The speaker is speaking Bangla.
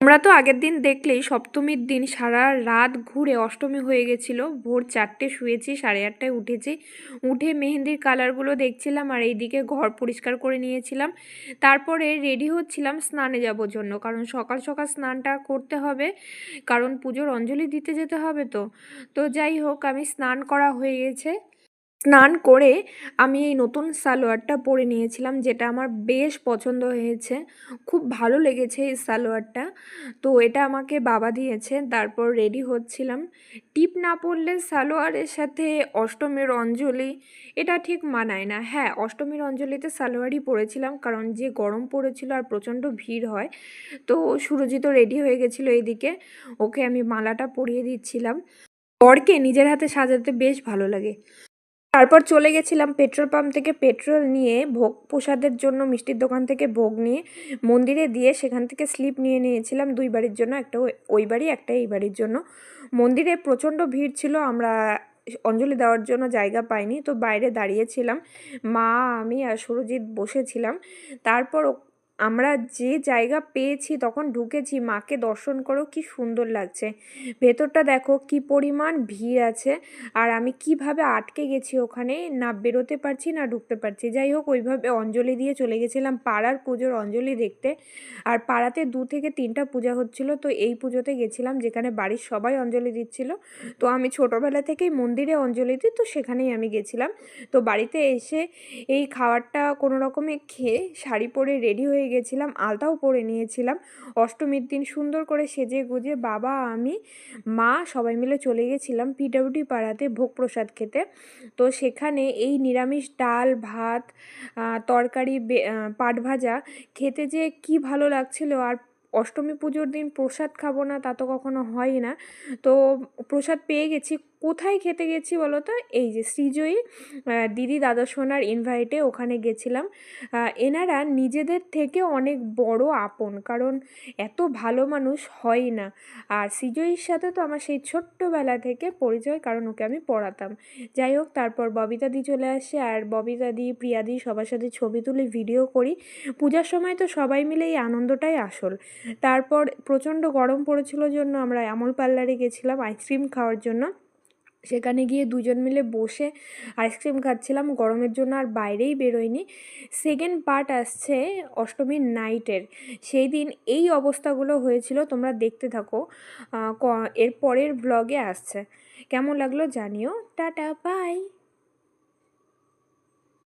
আমরা তো আগের দিন দেখলেই সপ্তমীর দিন সারা রাত ঘুরে অষ্টমী হয়ে গেছিল। ভোর চারটে শুয়েছি, সাড়ে আটটায় উঠেছি। উঠে মেহেন্দির কালারগুলো দেখছিলাম আর এইদিকে ঘর পরিষ্কার করে নিয়েছিলাম। তারপরে রেডি হচ্ছিলাম স্নানে যাব জন্য, কারণ সকাল সকাল স্নানটা করতে হবে, কারণ পুজোর অঞ্জলি দিতে যেতে হবে তো। তো যাই হোক, আমি স্নান করা হয়ে গেছে। স্নান করে আমি এই নতুন সালোয়ারটা পরে নিয়েছিলাম, যেটা আমার বেশ পছন্দ হয়েছে। খুব ভালো লেগেছে এই সালোয়ারটা। তো এটা আমাকে বাবা দিয়েছে, তারপর রেডি হচ্ছিলাম। টিপ না পরলে সালোয়ারের সাথে অষ্টমীর অঞ্জলি, এটা ঠিক মানায় না। হ্যাঁ অষ্টমীর অঞ্জলিতে সালোয়ারই পরেছিলাম, কারণ যে গরম পড়েছিল আর প্রচণ্ড ভিড় হয়, তো সুরজিত রেডি হয়ে গেছিল এইদিকে ওকে আমি মালাটা পরিয়ে দিচ্ছিলাম। বরকে নিজের হাতে সাজাতে বেশ ভালো লাগে। তারপর চলে গেছিলাম পেট্রোল পাম্প থেকে পেট্রোল নিয়ে ভোগ প্রসাদের জন্য মিষ্টির দোকান থেকে ভোগ নিয়ে মন্দিরে দিয়ে সেখান থেকে স্লিপ নিয়ে নিয়েছিলাম দুই বাড়ির জন্য, একটা ওই- বাড়ি, একটা এই বাড়ির জন্য। মন্দিরে প্রচণ্ড ভিড় ছিল, আমরা অঞ্জলি দেওয়ার জন্য জায়গা পাইনি, তো বাইরে দাঁড়িয়েছিলাম। মা, আমি আর সুরজিৎ বসেছিলাম। তারপর আমরা যে জায়গা পেয়েছি, তখন ঢুকেছি। মাকে দর্শন করো, কি সুন্দর লাগছে। ভেতরটা দেখো, কি পরিমাণ ভিড় আছে। আর আমি কীভাবে আটকে গেছি ওখানে, না বেরোতে পারছি, না ঢুকতে পারছি। যাই হোক, ওইভাবে অঞ্জলি দিয়ে চলে গেছিলাম পাড়ার পুজোর অঞ্জলি দেখতে। আর পাড়াতে দু থেকে তিনটা পূজা হচ্ছিল, তো এই পুজোতে গেছিলাম, যেখানে বাড়ির সবাই অঞ্জলি দিচ্ছিল। তো আমি ছোটোবেলা থেকেই মন্দিরে অঞ্জলি দিই, তো সেখানেই আমি গেছিলাম। তো বাড়িতে এসে এই খাবারটা কোনো রকমে খেয়ে শাড়ি পরে রেডি হয়ে গেছিলাম, আলতাও পরে নিয়েছিলাম। অষ্টমীর দিন সুন্দর করে সেজে গুজে বাবা, আমি, মা সবাই মিলে চলে গেছিলাম পিডাব্লিউডি পাড়াতে ভোগ প্রসাদ খেতে। তো সেখানে এই নিরামিষ ডাল, ভাত তরকারি পাট ভাজা খেতে যে কি ভালো লাগছিল। আর অষ্টমী পুজোর দিন প্রসাদ খাব না তা তো কখনো হয় না। তো প্রসাদ পেয়ে গেছি কোথায় খেতে গেছি বলো তো এই যে শ্রীজয়ী দিদি দাদা সোনার ইনভাইটে ওখানে গেছিলাম। এনারা নিজেদের থেকে অনেক বড় আপন, কারণ এত ভালো মানুষ হয় না। আর শ্রীজয়ীর সাথে তো আমার সেই ছোট্টবেলা থেকে পরিচয়, কারণ ওকে আমি পড়াতাম। যাই হোক, তারপর ববিতাদি চলে আসে, আর ববিতাদি প্রিয়াদি সবার সাথে ছবি তুলে ভিডিও করি। পূজার সময় তো সবাই মিলে এই আনন্দটাই আসল। তারপর প্রচণ্ড গরম পড়েছিল জন্য আমরা আমল পার্লারে গেছিলাম আইসক্রিম খাওয়ার জন্য। সেখানে গিয়ে দুজন মিলে বসে আইসক্রিম খাচ্ছিলাম, গরমের জন্য আর বাইরেই বেরোয়নি। সেকেন্ড পার্ট আসছে অষ্টমীর নাইটের সেই দিন এই অবস্থাগুলো হয়েছিল, তোমরা দেখতে থাকো। এর পরের ব্লগে আসছে। কেমন লাগল জানিও। Tata bye